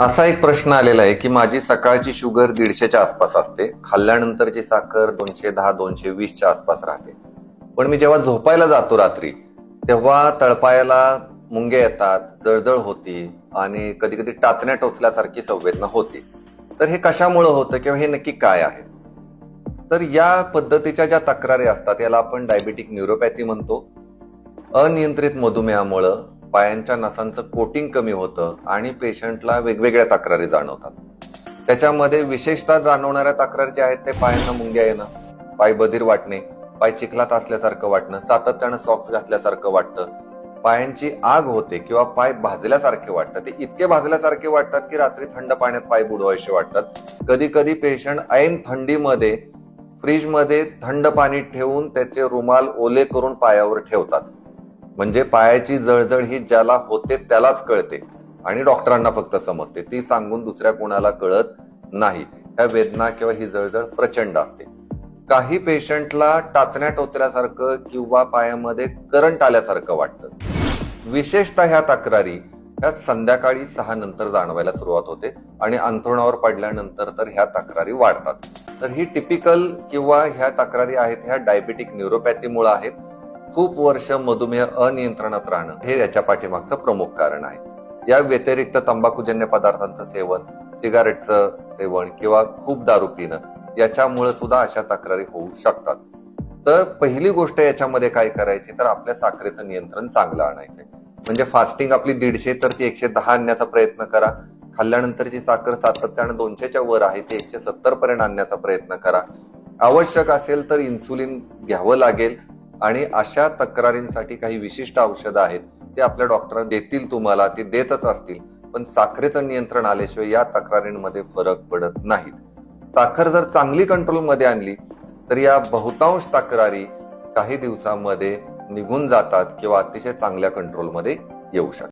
असा एक प्रश्न आलेला आहे की माझी सकाळची शुगर दीडशेच्या आसपास असते खाल्ल्यानंतरची साखर दोनशे दहा दोनशे वीसच्या आसपास राहते. पण मी जेव्हा झोपायला जातो रात्री तेव्हा तळपायाला मुंगे येतात जळजळ होती आणि कधी कधी टाचण्या टोचल्यासारखी संवेदना होती. तर हे कशामुळं होतं किंवा हे नक्की काय आहे? तर या पद्धतीच्या ज्या तक्रारी असतात याला आपण डायबेटिक न्यूरोपॅथी म्हणतो. अनियंत्रित मधुमेहामुळं पायांच्या नसांचं कोटिंग कमी होतं आणि पेशंटला वेगवेगळ्या तक्रारी जाणवतात. त्याच्यामध्ये विशेषतः जाणवणाऱ्या तक्रारी ज्या आहेत ते पायांना मुंग्या येणं पाय बधीर वाटणे पाय चिखलात असल्यासारखं वाटणं सातत्यानं सॉक्स घातल्यासारखं वाटतं पायांची आग होते किंवा पाय भाजल्यासारखे वाटतात. ते इतके भाजल्यासारखे वाटतात की रात्री थंड पाण्यात पाय बुडवायचे वाटतात. कधी कधी पेशंट ऐन थंडीमध्ये फ्रीजमध्ये थंड पाणी ठेवून त्याचे रुमाल ओले करून पायावर ठेवतात. म्हणजे पायाची जळजळ ही ज्याला होते त्यालाच कळते. आणि डॉक्टरांना फक्त समजते. ती सांगून दुसऱ्या कोणाला कळत नाही. ह्या वेदना किंवा ही जळजळ प्रचंड असते. काही पेशंटला टाचण्या टोचल्यासारखं किंवा पायामध्ये करंट आल्यासारखं वाटतं. विशेषतः ह्या तक्रारी ह्या संध्याकाळी सहा नंतर जाणवायला सुरुवात होते. आणि अंथरुणावर पडल्यानंतर तर ह्या तक्रारी वाढतात. तर ही टिपिकल किंवा ह्या तक्रारी आहेत ह्या डायबेटिक न्यूरोपॅथीमुळे आहेत. खूप वर्ष मधुमेह अनियंत्रणात राहणं हे याच्या पाठीमागचं प्रमुख कारण आहे. या व्यतिरिक्त तंबाखूजन्य पदार्थांचं सेवन सिगारेटचं सेवन किंवा खूप दारू पिणं याच्यामुळे सुद्धा अशा तक्रारी होऊ शकतात. तर पहिली गोष्ट याच्यामध्ये काय करायची? तर आपल्या साखरेचं नियंत्रण चांगलं आणायचं. म्हणजे फास्टिंग आपली दीडशे तर ती एकशे दहा आणण्याचा प्रयत्न करा. खाल्ल्यानंतरची साखर सातत्यानं दोनशेच्या वर आहे ती एकशे सत्तर पर्यंत आणण्याचा प्रयत्न करा. आवश्यक असेल तर इन्सुलिन घ्यावं लागेल. आणि अशा तक्रारींसाठी काही विशिष्ट औषधं आहेत ते आपल्या डॉक्टर देतील तुम्हाला ते देतच असतील. पण साखरेचं नियंत्रण आल्याशिवाय या तक्रारींमध्ये फरक पडत नाहीत. साखर जर चांगली कंट्रोलमध्ये आणली तर या बहुतांश तक्रारी काही दिवसांमध्ये निघून जातात किंवा अतिशय चांगल्या कंट्रोलमध्ये येऊ शकतात.